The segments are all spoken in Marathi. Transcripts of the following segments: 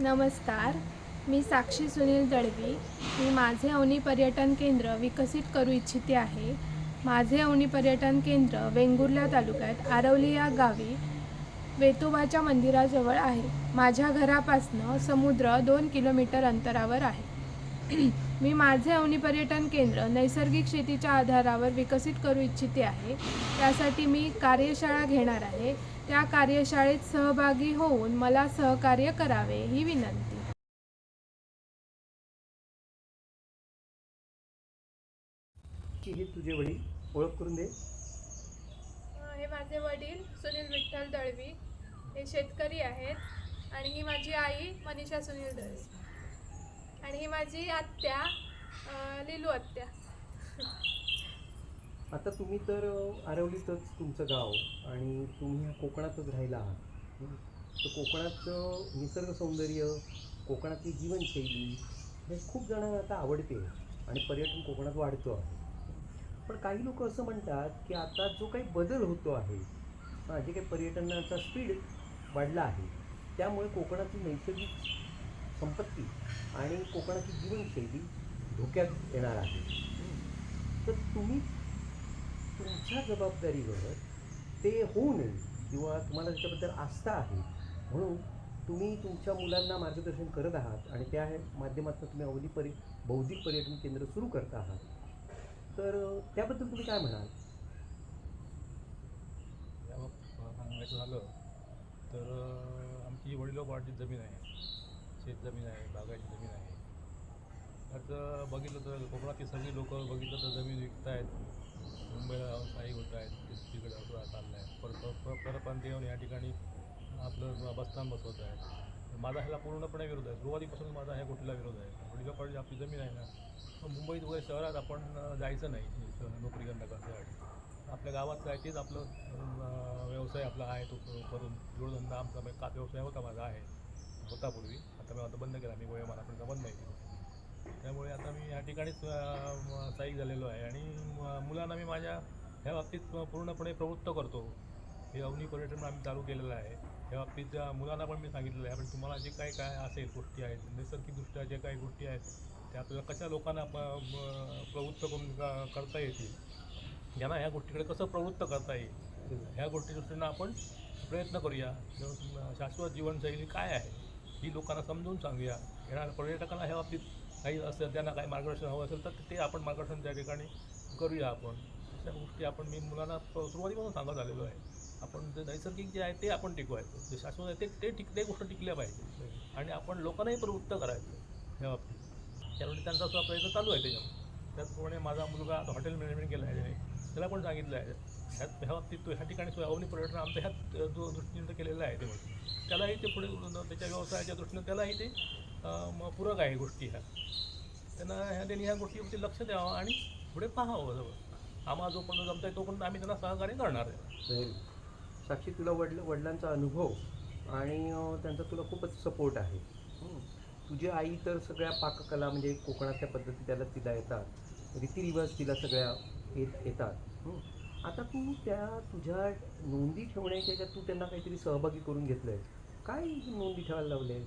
नमस्कार. मी साक्षी सुनील दळवी मी माझे अवनी पर्यटन केंद्र विकसित करू इच्छिते आहे. माझे अवनी पर्यटन केंद्र वेंगुर्ला तालुक्यात आरवली या गावी वेतोबाच्या मंदिराजवळ आहे. माझ्या घरापासनं समुद्र दोन किलोमीटर अंतरावर आहे. मी माझे अवनी पर्यटन केंद्र नैसर्गिक शेतीच्या आधारावर विकसित करू इच्छिते आहे. त्यासाठी मी कार्यशाळा घेणार आहे. त्या कार्यशाळेत सहभागी होऊन मला सहकार्य करावे ही विनंती. की हे तुझे वडील ओळख करून दे. हे माझे वडील सुनील विठ्ठल दळवी. हे शेतकरी आहेत. आणि ही माझी आई मनीषा सुनील दळवी. आणि ही माझी आत्या लिलू आत्या. आता तुम्ही तर आरवलीतच तुमचं गाव आणि तुम्ही ह्या कोकणातच राहिला आहात. तर कोकणाचं निसर्ग सौंदर्य कोकणातली जीवनशैली हे खूप जणांना आता आवडते आणि पर्यटन कोकणात वाढतो आहे. पण काही लोक असं म्हणतात की आता जो काही बदल होतो आहे जे काही पर्यटनाचा स्पीड वाढला आहे त्यामुळे कोकणाची नैसर्गिक संपत्ती आणि कोकणाची जीवनशैली धोक्यात येणार आहे. तर तुम्ही तुमच्या जबाबदारीवर ते होऊ नये किंवा तुम्हाला त्याच्याबद्दल आस्था आहे. म्हणून तुम्ही तुमच्या मुलांना मार्गदर्शन करत आहात आणि त्या माध्यमातून तुम्ही अवधी परि बौद्धिक पर्यटन केंद्र सुरू करत आहात. तर त्याबद्दल तुम्ही काय म्हणाल? सांगायचं झालं तर आमची वडिलोपार्जित जमीन आहे. शेत जमीन आहे बागायची जमीन आहे. त्यात बघितलं तर कोकणातली सगळी लोक बघितलं तर जमीन विकत आहेत मुंबईला काही होत आहेत तिकडे असं चाललं आहे पर पर- येऊन या ठिकाणी आपलं बसस्थान बसवत आहेत. माझा ह्याला पूर्णपणे विरोध आहे. सुरुवातीपासून माझा ह्या गोष्टीला विरोध आहे. वडिलोपार्जित आपली जमीन आहे ना पण मुंबईत वगैरे शहरात आपण जायचं नाही. नोकरी नोकरी करण्यासाठी आपल्या गावात काय तेच आपलं व्यवसाय आपला आहे तो करून. जोडधंदा आमचा म्हणजे का व्यवसाय होता माझा आहे. होता पूर्वी. आता मी आता बंद केला. मी वय मला पण बंद नाही त्यामुळे आता मी या ठिकाणीच स्थायिक झालेलो आहे. आणि मुलांना मी माझ्या ह्या बाबतीत पूर्णपणे प्रवृत्त करतो. हे अवनी पर्यटन आम्ही चालू केलेलं आहे. ह्या बाबतीत मुलांना पण मी सांगितलेलं आहे. पण तुम्हाला जे काही काय असेल गोष्टी आहेत नैसर्गिकदृष्ट्या ज्या काही गोष्टी आहेत त्या आपल्याला कशा लोकांना प- प्रवृत्त करून करता येतील? यांना ह्या गोष्टीकडे कसं प्रवृत्त करता येईल? ह्या गोष्टी दृष्टीनं आपण प्रयत्न करूया. शाश्वत जीवनशैली काय आहे? ही लोकांना समजून सांगूया. येणाऱ्या पर्यटकांना ह्या बाबतीत काही असेल त्यांना काही मार्गदर्शन हवं असेल तर ते आपण मार्गदर्शन त्या ठिकाणी करूया आपण. अशा गोष्टी आपण मी मुलांना सुरुवातीपासून सांगत आलेलो आहे. आपण जे नैसर्गिक जे आहे ते आपण टिकवायचं जे शाश्वत आहे ते ते टिक ते गोष्ट टिकल्या पाहिजे. आणि आपण लोकांनाही प्रवृत्त करायचं ह्या बाबतीत. त्यामुळे त्यांचा सुद्धा प्रयत्न चालू आहे त्याच्यामध्ये त्याचप्रमाणे माझा मुलगा हॉटेल मॅनेजमेंट केला आहे त्याला पण सांगितलं आहे. ह्यात ह्या बाबतीत तो ह्या ठिकाणी सुद्धा अवनी पर्यटन आमच्या ह्यात जो दृष्टीनं केलेला आहे ते त्यालाही ते पुढे त्याच्या व्यवसायाच्या दृष्टीनं त्यालाही ते म- पूरक आहे गोष्टी ह्या. त्यांना ह्या त्यांनी ह्या गोष्टीवरती लक्ष द्यावं आणि पुढे पाहावं जवळ. आम्हाला जोपर्यंत जमत आहे तोपर्यंत आम्ही त्यांना सहकार्य करणार आहे. साक्षी तुला वडील वडिलांचा अनुभव आणि त्यांचा तुला खूपच सपोर्ट आहे. तुझी आई तर सगळ्या पाककला म्हणजे कोकणातल्या पद्धती त्याला तिला येतात. रीतिरिवाज तिला सगळ्या येत येतात. आता तू त्या तुझ्या नोंदी ठेवण्याच्या ज्या तू त्यांना काहीतरी सहभागी करून घेतलंय. काय नोंदी ठेवायला लावले?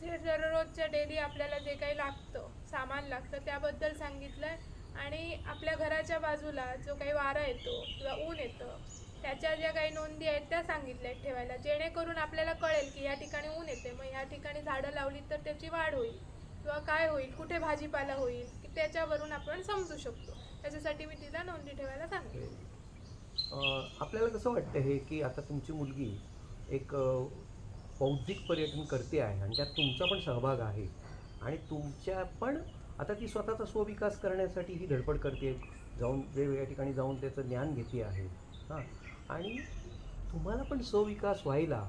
जे दररोजच्या डेली आपल्याला जे काही लागतं सामान लागतं त्याबद्दल सांगितलंय. आणि आपल्या घराच्या बाजूला जो काही वारा येतो किंवा ऊन येतं त्याच्या ज्या काही नोंदी आहेत त्या सांगितल्या आहेत ठेवायला जेणेकरून आपल्याला कळेल की या ठिकाणी ऊन येते मग या ठिकाणी झाडं लावली तर त्याची वाढ होईल किंवा काय होईल कुठे भाजीपाला होईल की त्याच्यावरून आपण समजू शकतो. त्याच्यासाठी मी तिला नोंदी ठेवायला सांगते. आपल्याला कसं वाटतं हे की आता तुमची मुलगी एक बौद्धिक पर्यटन करते आहे आणि त्यात तुमचा पण सहभाग आहे आणि तुमच्या पण आता ती स्वतःचा स्वविकास करण्यासाठी ही धडपड करते जाऊन वेगवेगळ्या ठिकाणी जाऊन त्याचं ज्ञान घेते आहे. हां. आणि तुम्हाला पण स्वविकास व्हायला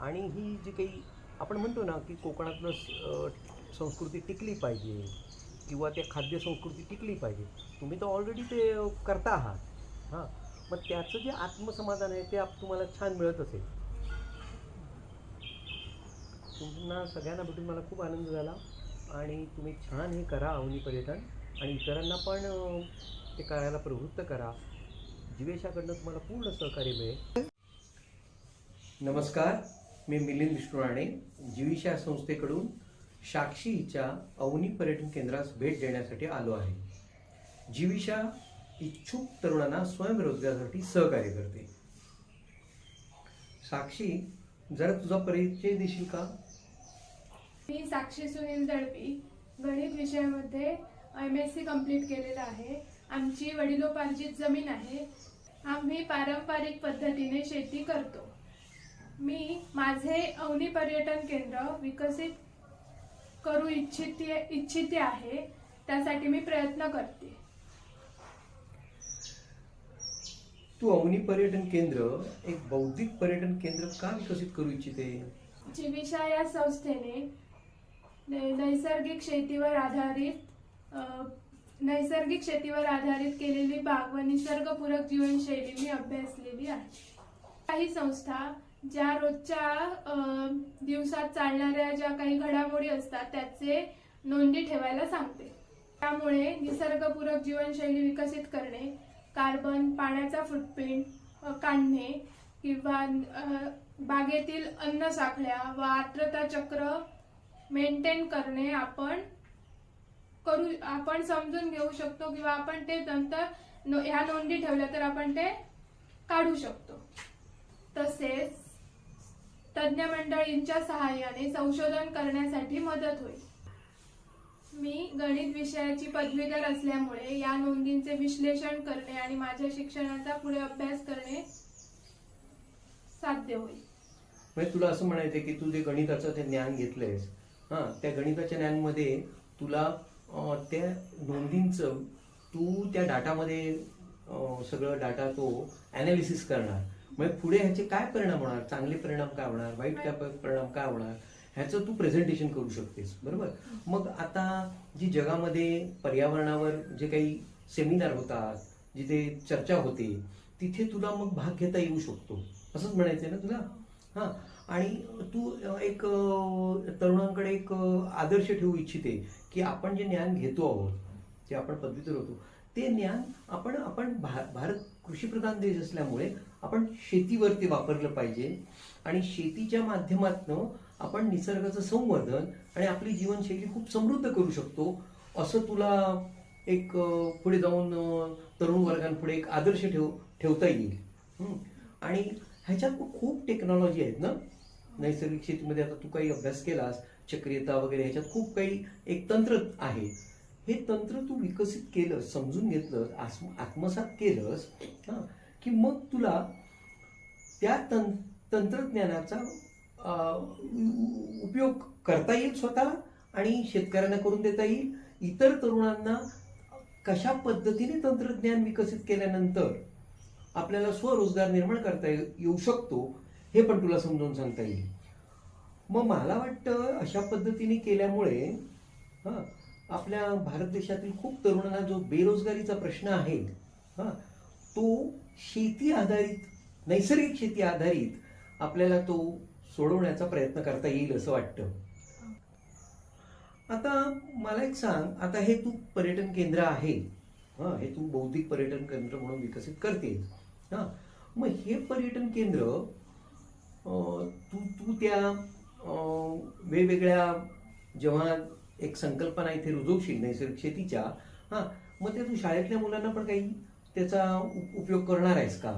आणि ही जी काही आपण म्हणतो ना की कोकणातलं संस्कृती टिकली पाहिजे किंवा त्या खाद्य संस्कृती टिकली पाहिजे. तुम्ही तर ऑलरेडी ते करता आहात. हां. मग त्याचं जे आत्मसमाधान आहे ते आप तुम्हाला छान मिळत असेल. तुम्हाला सगळ्यांना भेटून मला खूप आनंद झाला. आणि तुम्ही छान हे करा अवनी पर्यटन. आणि इतरांना पण ते करायला प्रवृत्त करा. जिवेशाकडनं तुम्हाला पूर्ण सहकार्य मिळेल. नमस्कार. मी मिलिंद विष्णू राणे जीविशा संस्थेकडून साक्षीच्या अवनी पर्यटन केंद्रास भेट देण्यासाठी आलो आहे. जीविशा इच्छुक तरुणांना स्वयंरोजगारासाठी सहकार्य करते. साक्षी जरा तुझा परिचय देशील का? मी साक्षी सुनील दळवी गणित विषयामध्ये एम एस सी कंप्लीट केलेलं आहे. आमची वडिलोपार्जित जमीन आहे. आम्ही पारंपरिक पद्धतीने शेती करतो. मी माझे अवनी पर्यटन केंद्र विकसित करू इच्छिते इच्छिते आहे त्यासाठी मी प्रयत्न करते. तू अवनी पर्यटन केंद्र एक बौद्धिक पर्यटन केंद्र का विकसित करू इच्छिते? जीविशा या संस्थेने नै- नैसर्गिक शेतीवर आधारित अ, नैसर्गिक शेतीवर आधारित केलेली बाग व निसर्गपूरक जीवनशैली मी अभ्यासलेली आहे. काही संस्था ज्या रोजच्या दिवसात चालणाऱ्या ज्या काही घडामोडी असतात त्याचे नोंदी ठेवायला सांगते. त्यामुळे निसर्गपूरक जीवनशैली विकसित करणे कार्बन पाण्याचा फुटप्रिंट काढणे किंवा बागेतील अन्न साखळ्या व आर्द्रता चक्र मेंटेन करणे आपण करू आपण समजून घेऊ शकतो किंवा आपण ते नंतर नो- ह्या नोंदी ठेवल्या तर आपण ते काढू शकतो. तसेच तज्ज्ञ मंडळींच्या सहाय्याने संशोधन करण्यासाठी मदत होईल. मी गणित विषयाची पदवीधर असल्यामुळे या नोंदींचे विश्लेषण करणे आणि माझ्या शिक्षणाचा पुढे अभ्यास करणे साध्य होईल. म्हणजे तुला असं म्हणायचं की तू जे गणिताचं ते ज्ञान घेतलंयस हा त्या गणिताच्या ज्ञानमध्ये तुला त्या नोंदींचं तू त्या डाटामध्ये सगळं डाटा तो अनालिसिस करणार. म्हणजे पुढे ह्याचे काय परिणाम होणार? चांगले परिणाम काय होणार? वाईट काय परिणाम काय होणार? ह्याचं तू प्रेझेंटेशन करू शकतेस बरोबर? मग आता जी जगामध्ये पर्यावरणावर जे काही सेमिनार होतात जिथे चर्चा होते तिथे तुला मग भाग घेता येऊ शकतो. असंच म्हणायचंय ना तुला? हा. आणि तू एक तरुणांकडे एक आदर्श ठेवू इच्छिते की आपण जे ज्ञान घेतो आहोत जे आपण पदवीधर होतो ते ज्ञान आपण आपण भा भारत कृषीप्रधान देश असल्यामुळे आपण शेतीवरती वापरलं पाहिजे आणि शेतीच्या माध्यमातनं आपण निसर्गाचं संवर्धन आणि आपली जीवनशैली खूप समृद्ध करू शकतो. असं तुला एक पुढे जाऊन तरुण वर्गांपुढे एक आदर्श ठेव ठेवता येईल. आणि ह्याच्यात खूप टेक्नॉलॉजी आहेत ना? नैसर्गिक शेतीमध्ये आता तू काही अभ्यास केलास चक्रीयता वगैरे ह्याच्यात खूप काही एक तंत्र आहे. हे तंत्र तू विकसित केलंस समजून घेतलं आत्मसात केलंस हां. की मग तुला त्या तं तंत्रज्ञानाचा उपयोग करता येईल स्वतःला आणि शेतकऱ्यांना करून देता येईल. इतर तरुणांना कशा पद्धतीने तंत्रज्ञान विकसित केल्यानंतर आपल्याला स्वरोजगार निर्माण करता येऊ शकतो हे पण तुला समजावून सांगता येईल. मग मला वाटतं अशा पद्धतीने केल्यामुळे हां आपल्या भारत देशातील खूप तरुणांना जो बेरोजगारीचा प्रश्न आहे हां तो शेती आधारित नैसर्गिक शेती आधारित आपल्याला तो सोडवण्याचा प्रयत्न करता येईल असं वाटतं. आता मला एक सांग आता हे तू पर्यटन केंद्र आहे. हां हे तू बौद्धिक पर्यटन केंद्र म्हणून विकसित करतेस. हां मग हे पर्यटन केंद्र तू तू त्या वेगवेगळ्या जेव्हा एक संकल्पना इथे रुजवशील नैसर्गिक शेतीच्या हां मग ते तू शाळेतल्या मुलांना पण काही त्याचा उप- उपयोग करणार आहेस का?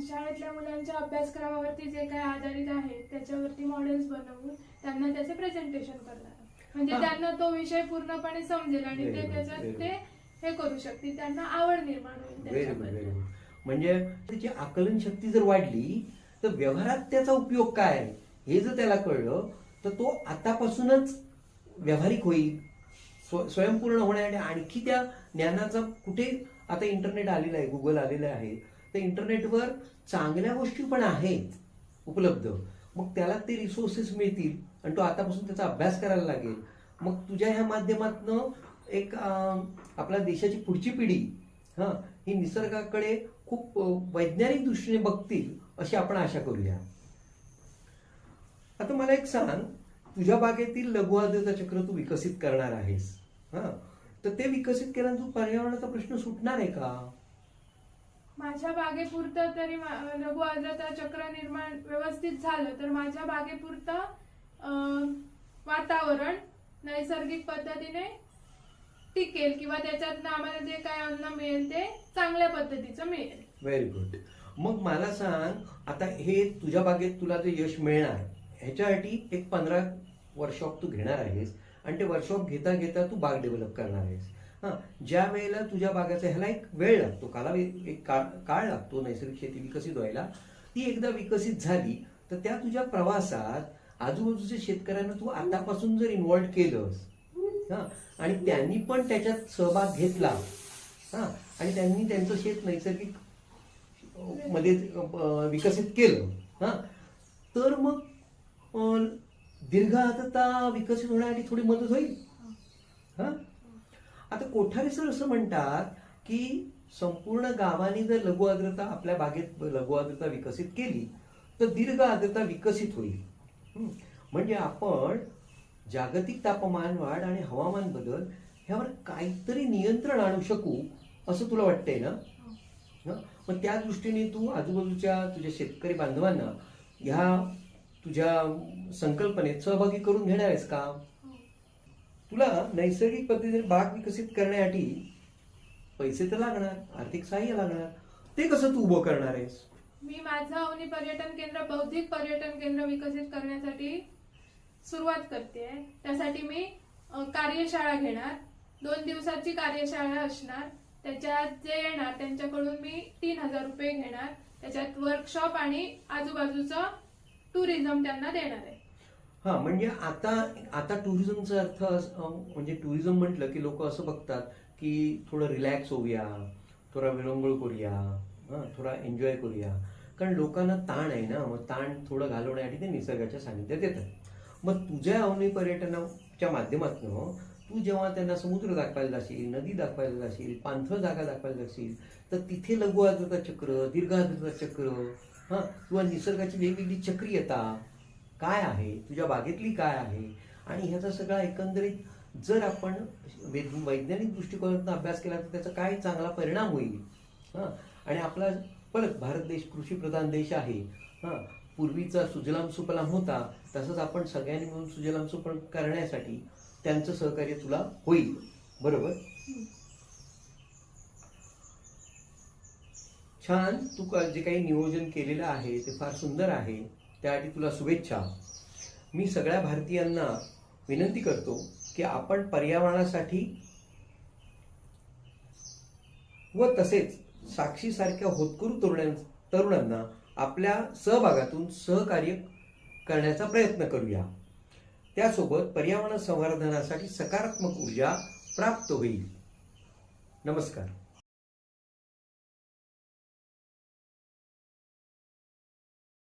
शाळेतल्या मुलांच्या अभ्यासक्रमावरती जे काही आधारित आहे त्याच्यावरती मॉडेल्स बनवून त्यांना त्याचे प्रेझेंटेशन करणार. म्हणजे. त्यांना तो विषय पूर्णपणे समजेल आणि ते त्याच्यात ते हे करू शकतील. त्यांना आवड निर्माण होईल म्हणजे त्याची आकलन शक्ती जर वाढली तर व्यवहारात त्याचा उपयोग काय आहे? हे जर त्याला कळलं तर तो आतापासूनच व्यावहारिक होईल स्व स्वयंपूर्ण होण्यासाठी आणखी त्या ज्ञानाचा कुठे आता इंटरनेट आलेलं आहे गुगल आलेलं आहे. तर इंटरनेटवर चांगल्या गोष्टी पण आहेत उपलब्ध. मग त्याला ते रिसोर्सेस मिळतील आणि तो आतापासून त्याचा अभ्यास करायला लागेल. मग तुझ्या ह्या माध्यमातनं एक आपल्या देशाची पुढची पिढी हां ही निसर्गाकडे खूप वैज्ञानिक दृष्टीने बघतील अशी आपण आशा करूया. आता मला एक सांग तुझ्या बागेतील लघु चक्र तू विकसित करणार आहेस हां. तर ते विकसित केल्यानंतर पर्यावरणाचा प्रश्न सुटणार आहे का? माझ्या बागेपुरतं तरी लघु आर्द्रता चक्र निर्माण व्यवस्थित झालं तर माझ्या बागेपुरतं वातावरण नैसर्गिक पद्धतीने टिकेल किंवा त्याच्यातनं आम्हाला जे काय अन्न मिळेल ते चांगल्या पद्धतीचं मिळेल. व्हेरी गुड मग मला सांग आता हे तुझ्या बागेत तुला जे यश मिळणार ह्याच्यासाठी एक पंधरा वर्कशॉप तू घेणार आहेस. आणि ते वर्कशॉप घेता घेता तू बाग डेव्हलप करणार आहेस. हां ज्या वेळेला तुझ्या बागाचा ह्याला एक वेळ लागतो कालावधी एक काळ काळ लागतो नैसर्गिक शेती विकसित व्हायला ती एकदा विकसित झाली तर त्या तुझ्या प्रवासात आजूबाजूच्या शेतकऱ्यांना तू आतापासून जर इन्व्हॉल्व केलंस हां आणि त्यांनी पण त्याच्यात सहभाग घेतला हां आणि त्यांनी त्यांचं शेत नैसर्गिकमध्ये विकसित केलं हां तर मग दीर्घातता विकसित होण्यासाठी थोडी मदत होईल. हां? आता कोठारे सर असं म्हणतात की संपूर्ण गावाने जर लघु आर्द्रता आपल्या बागेत लघु आर्द्रता विकसित केली तर दीर्घ आर्द्रता विकसित होईल. म्हणजे आपण जागतिक तापमान वाढ आणि हवामान बदल ह्यावर काहीतरी नियंत्रण आणू शकू असं तुला वाटतंय ना? हं? मग त्या दृष्टीने तू आजूबाजूच्या तुझ्या शेतकरी बांधवांना ह्या तुझ्या संकल्पनेत सहभागी करून घेणार आहेस का? तुला नैसर्गिक पद्धतीने बाग विकसित करण्यासाठी पैसे तर लागणार आर्थिक सहाय्य लागणार. ते कसं तू उभं करणार आहेस मी माझं अवनी पर्यटन केंद्र बौद्धिक पर्यटन केंद्र विकसित करण्यासाठी सुरुवात करते. त्यासाठी मी कार्यशाळा घेणार. दोन दिवसाची कार्यशाळा असणार. त्याच्यात जे येणार त्यांच्याकडून मी तीन हजार रुपये घेणार. त्याच्यात वर्कशॉप आणि आजूबाजूचं टुरिझम त्यांना देणार आहे. हा म्हणजे आता आता टुरिझमचा अर्थ म्हणजे टुरिझम म्हटलं की लोक असं बघतात की थोडं रिलॅक्स होऊया थोडा विरंगुळ करूया हा थोडा एन्जॉय करूया. कारण लोकांना ताण आहे ना मग ताण थोडं घालवण्यासाठी ते निसर्गाच्या सानिध्यात येतात. मग तुझ्या अवनी पर्यटनाच्या माध्यमातून तू जेव्हा त्यांना समुद्र दाखवायला जाशील नदी दाखवायला जाशील पाणथळ जागा दाखवायला जाशील तर तिथे लघु आर्द्रता चक्र दीर्घ आर्द्रता चक्र हां किंवा निसर्गाची वेगवेगळी चक्रीयता काय आहे? तुझ्या बागेतली काय आहे? आणि ह्याचा सगळा एकंदरीत जर आपण वैज्ञानिक दृष्टिकोनातून अभ्यास केला तर त्याचा काय चांगला परिणाम होईल? हां आणि आपला परत भारत देश कृषीप्रधान देश आहे. हां पूर्वीचा सुजलाम सुफलाम होता तसंच आपण सगळ्यांनी मिळून सुजलाम सुफलाम करण्यासाठी त्यांचं सहकार्य तुला होईल. बरोबर? छान तू का- जे काही नियोजन केलेलं आहे ते फार सुंदर आहे त्यासाठी तुला शुभेच्छा. मी सगळ्या भारतीयांना विनंती करतो की आपण पर्यावरणासाठी व तसेच साक्षीसारख्या होतकरू तरुणां तरुणांना आपल्या सहभागातून सहकार्य करण्याचा प्रयत्न करूया. त्यासोबत पर्यावरण संवर्धनासाठी सकारात्मक ऊर्जा प्राप्त होईल. नमस्कार.